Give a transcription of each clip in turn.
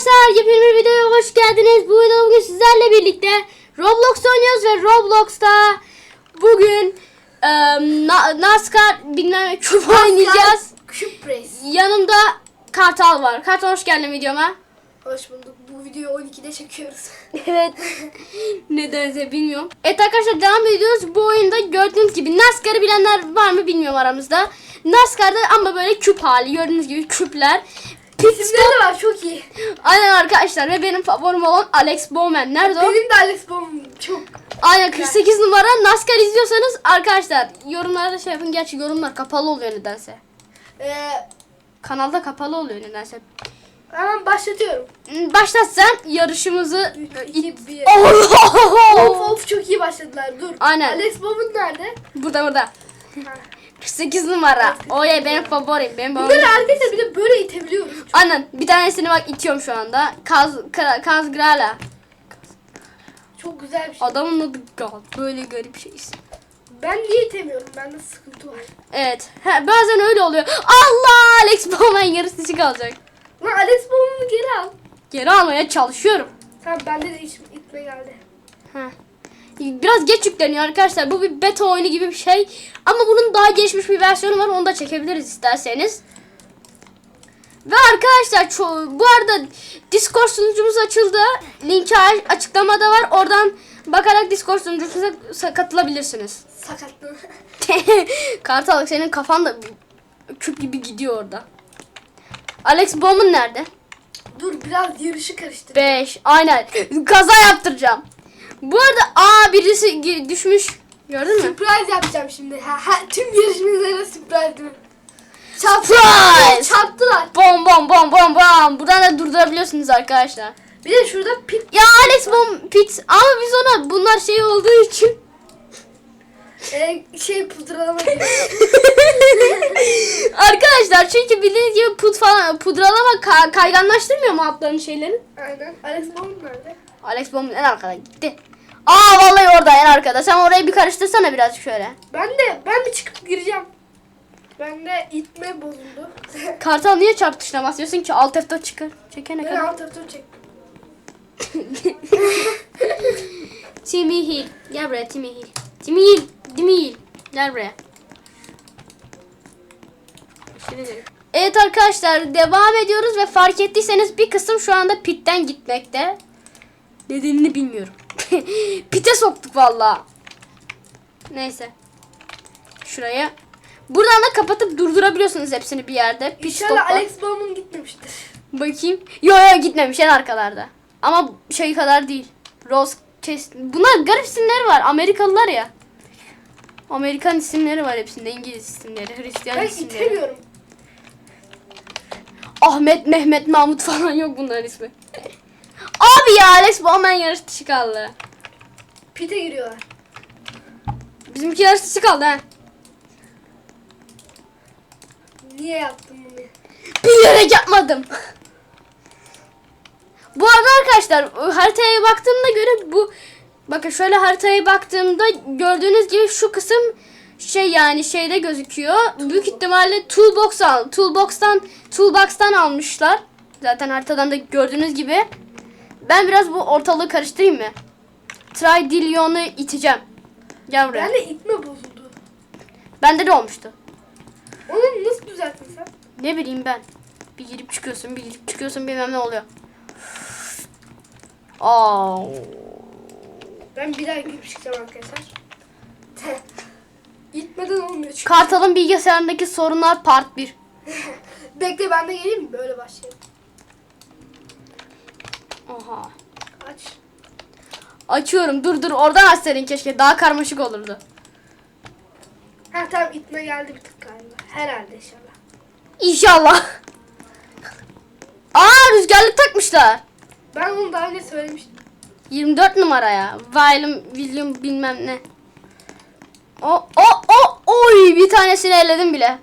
Arkadaşlar yepyeni bir videoya hoş geldiniz. Bu videoda bugün sizlerle birlikte Roblox oynuyoruz ve Roblox'ta bugün Na- NASCAR bilmem küp oynayacağız. Küpres. Yanımda Kartal var. Kartal hoş geldin videoma. Hoş bulduk. Bu videoyu 12'de çekiyoruz. Evet. Nedense bilmiyorum. Evet arkadaşlar devam ediyoruz. Bu oyunda gördüğünüz gibi NASCAR'ı bilenler var mı bilmiyorum aramızda. NASCAR'da ama böyle küp hali. Gördüğünüz gibi küpler. İsimleri de var çok iyi. Aynen arkadaşlar ve benim favorim olan Alex Bowman. Nerede o? Benim de Alex Bomb çok. Aynen 48 numara NASCAR izliyorsanız arkadaşlar yorumlarda şey yapın. Gerçi yorumlar kapalı oluyor nedense. Ee, Kanalda kapalı oluyor nedense. hemen başlatıyorum. Hmm, Başlatsan yarışımızı 3, 2, 1. Oh! Of of çok iyi başladılar. Dur. Aynen. Alex Bomb'un nerede? Burada burada. Ha. 48 numara. O ya benim favorim. Benim Bunları favorim. arkadaşlar bir de böyle itebiliyoruz. Aynen bir tanesini bak itiyorum şu anda. Kaz, Kra- Kaz Grala. Çok güzel bir şey. Adamın adı Gal. Böyle garip şey. Ben niye itemiyorum? Bende sıkıntı var. Evet. He, bazen öyle oluyor. Allah Alex Bowman yarısı dışı kalacak. Lan Alex Bomb'u geri al. Geri almaya çalışıyorum. Tamam bende de iş, itme geldi. Heh. Biraz geç yükleniyor arkadaşlar. Bu bir beta oyunu gibi bir şey. Ama bunun daha gelişmiş bir versiyonu var. Onu da çekebiliriz isterseniz. Ve arkadaşlar bu arada Discord sunucumuz açıldı. Linki açıklamada var. Oradan bakarak Discord sunucumuza katılabilirsiniz. Sakatlı. Kartal senin kafan da küp gibi gidiyor orada. Alex Bowman nerede? Dur biraz yarışı karıştır. 5. Aynen. Kaza yaptıracağım. Bu arada aa birisi düşmüş. Gördün mü? Surprise yapacağım şimdi. Ha, ha, tüm yarışmalara surprise? Surprise! Çarptılar. Bom bom bom bom bom. Buradan da durdurabiliyorsunuz arkadaşlar. Bir de şurada pit Ya Alex bom pit ama biz ona bunlar şey olduğu için e, şey pudralama arkadaşlar çünkü bildiğiniz gibi put falan pudralama ka- kayganlaştırmıyor mu altların şeylerin? Aynen. Alex Bond nerede? Alex bom en arkada gitti. Aa vallahi orada en arkada. Sen orayı bir karıştırsana birazcık şöyle. Ben de ben bir çıkıp gireceğim. Ben de itme bozuldu. Kartal niye çarp tuşuna basıyorsun ki alt F4 çıkar. Çekene ben kadar. alt tarafı çektim. Timmy Hill. Gel buraya Timmy Hill. Timmy Hill. Timmy Hill. Gel buraya. Evet arkadaşlar devam ediyoruz ve fark ettiyseniz bir kısım şu anda pitten gitmekte. Nedenini bilmiyorum. Pite soktuk valla. Neyse. Şuraya. Buradan da kapatıp durdurabiliyorsunuz hepsini bir yerde. Pit İnşallah stopla. Alex Bond'un gitmemiştir. Bakayım. Yo yo gitmemiş en arkalarda. Ama şey kadar değil. Rose Chest. Bunlar garip isimleri var. Amerikalılar ya. Amerikan isimleri var hepsinde. İngiliz isimleri, Hristiyan Ben isimleri. itemiyorum. Ahmet, Mehmet, Mahmut falan yok bunların ismi. Abi ya Alex Bowman yarış dışı kaldı. Pite giriyorlar. Bizimki yarış dışı kaldı ha. Niye yaptım bunu? Bilerek yapmadım. Bu arada arkadaşlar haritaya baktığımda göre bu bakın şöyle haritaya baktığımda gördüğünüz gibi şu kısım şey yani şeyde gözüküyor. Büyük ihtimalle toolbox al. Toolbox'tan toolbox'tan almışlar. Zaten haritadan da gördüğünüz gibi. Ben biraz bu ortalığı karıştırayım mı? Tridillion'u iteceğim. Gel buraya. Ben de itme bozuldu. Bende de olmuştu. Onu nasıl düzelttin sen? Ne bileyim ben. Bir girip çıkıyorsun, bir girip çıkıyorsun bilmem ne oluyor. Aa. Ben bir daha girip çıkacağım arkadaşlar. İtmeden olmuyor çünkü. Kartal'ın bilgisayarındaki sorunlar part 1. Bekle ben de geleyim mi? Böyle başlayalım. Oha. Aç. Açıyorum. Dur dur oradan açsaydın keşke. Daha karmaşık olurdu. Ha tamam itme geldi bir tık galiba. Herhalde inşallah. İnşallah. Aa rüzgarlık takmışlar. Ben onu daha önce söylemiştim. 24 numaraya. William, William bilmem ne. O o o oy bir tanesini elledim bile.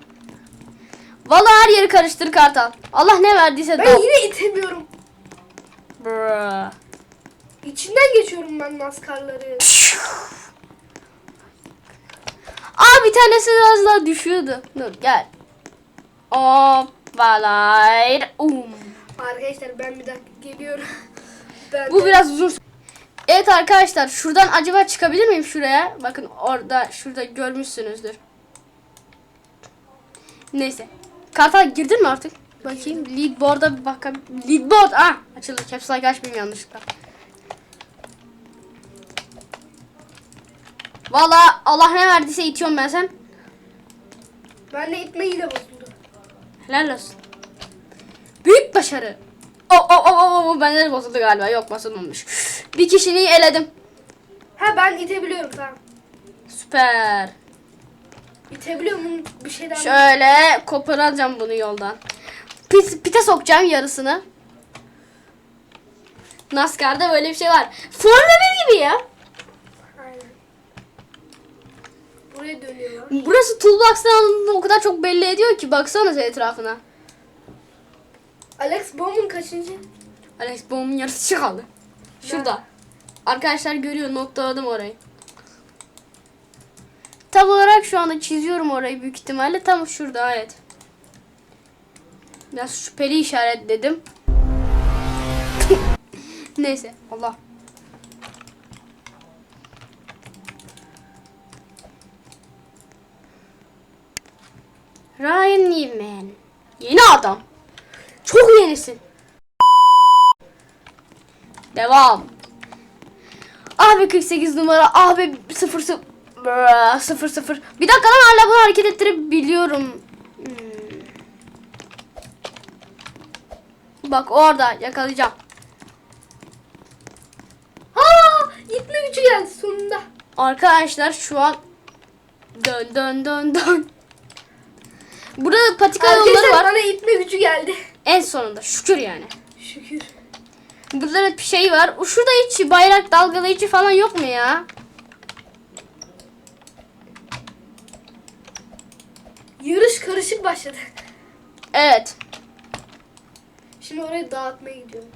Vallahi her yeri karıştır Kartal. Allah ne verdiyse Ben de. yine itemiyorum. Bruh. İçinden geçiyorum ben NASCAR'ları. Aa bir tanesi az daha düşüyordu. Dur gel. Hop valayr. Um. Arkadaşlar ben bir dakika geliyorum. Ben Bu de- biraz uzun. Evet arkadaşlar şuradan acaba çıkabilir miyim şuraya? Bakın orada şurada görmüşsünüzdür. Neyse. Kartal girdin mi artık? Bakayım leadboard'a bir bakalım. Leadboard ah açıldı. Caps lock açmayayım yanlışlıkla. Valla Allah ne verdiyse itiyorum ben sen. Ben de itme yine bozuldu. Helal olsun. Büyük başarı. O o o o o bende de bozuldu galiba. Yok bozulmamış. Bir kişiliği eledim. Ha ben itebiliyorum tamam. Süper. İtebiliyorum bunu bir şeyden. Şöyle koparacağım bunu yoldan. Pit, pite sokacağım yarısını. NASCAR'da böyle bir şey var. Formula 1 gibi ya. Aynen. Buraya dönüyorlar. Burası toolbox'tan o kadar çok belli ediyor ki baksanıza etrafına. Alex Bowman kaçıncı? Alex Bomb'un yarısı kaldı. Şurada. Arkadaşlar görüyor noktaladım orayı. Tam olarak şu anda çiziyorum orayı büyük ihtimalle. Tam şurada evet. Biraz şüpheli işaretledim. Neyse Allah. Ryan Newman. Yeni adam. Çok yenisin. Devam. Abi 48 numara. Abi 0 0 0 0. Bir dakika lan hala bunu hareket ettirebiliyorum. Hmm. Bak orada yakalayacağım. Ha, itme gücü geldi sonunda. Arkadaşlar şu an dön dön dön dön. Burada patika yolları Arkadaşlar var. bana itme gücü geldi. En sonunda şükür yani. Şükür. Burada bir şey var. Şurada hiç bayrak dalgalayıcı falan yok mu ya? Yarış karışık başladı. Evet. Şimdi orayı dağıtmaya gidiyorum.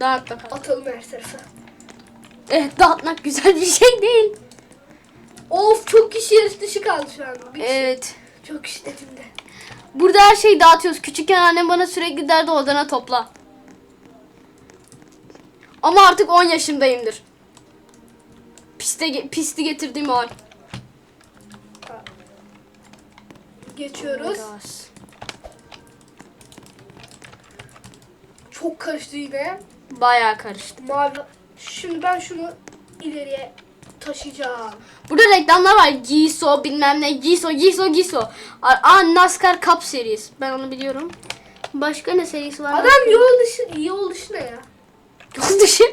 Dağıt bakalım. Atalım her tarafa. Evet dağıtmak güzel bir şey değil. Of çok kişi yarış dışı kaldı şu an. Bir kişi- Evet. Çok kişi dediğimde. Burada her şeyi dağıtıyoruz. Küçükken annem bana sürekli derdi odana topla. Ama artık 10 yaşındayımdır. Piste, pisti getirdiğim hal. Geçiyoruz. Çok karıştı yine. Bayağı karıştı. Mavi. Şimdi ben şunu ileriye taşıyacağım. Burada reklamlar var. Giso bilmem ne. Giso, Giso, Giso. Aa, NASCAR Cup serisi. Ben onu biliyorum. Başka ne serisi var? Adam yol dışı, yol dışı ne ya? Yol dışı.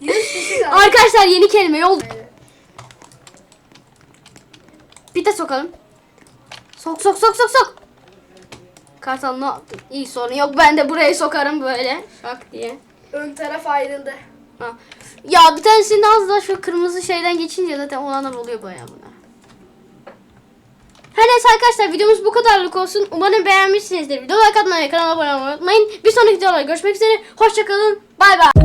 Arkadaşlar yeni kelime yol. Bir de sokalım. Sok sok sok sok sok. Kartal ne yaptın? İyi sorun yok. Ben de burayı sokarım böyle. Şak diye. Ön taraf ayrıldı. Ha. Ya bir tanesini az da şu kırmızı şeyden geçince zaten olanlar oluyor bayağı buna. Her neyse arkadaşlar videomuz bu kadarlık olsun. Umarım beğenmişsinizdir. Video like atmayı, kanala abone olmayı unutmayın. Bir sonraki videoda görüşmek üzere. Hoşçakalın. Bay bay.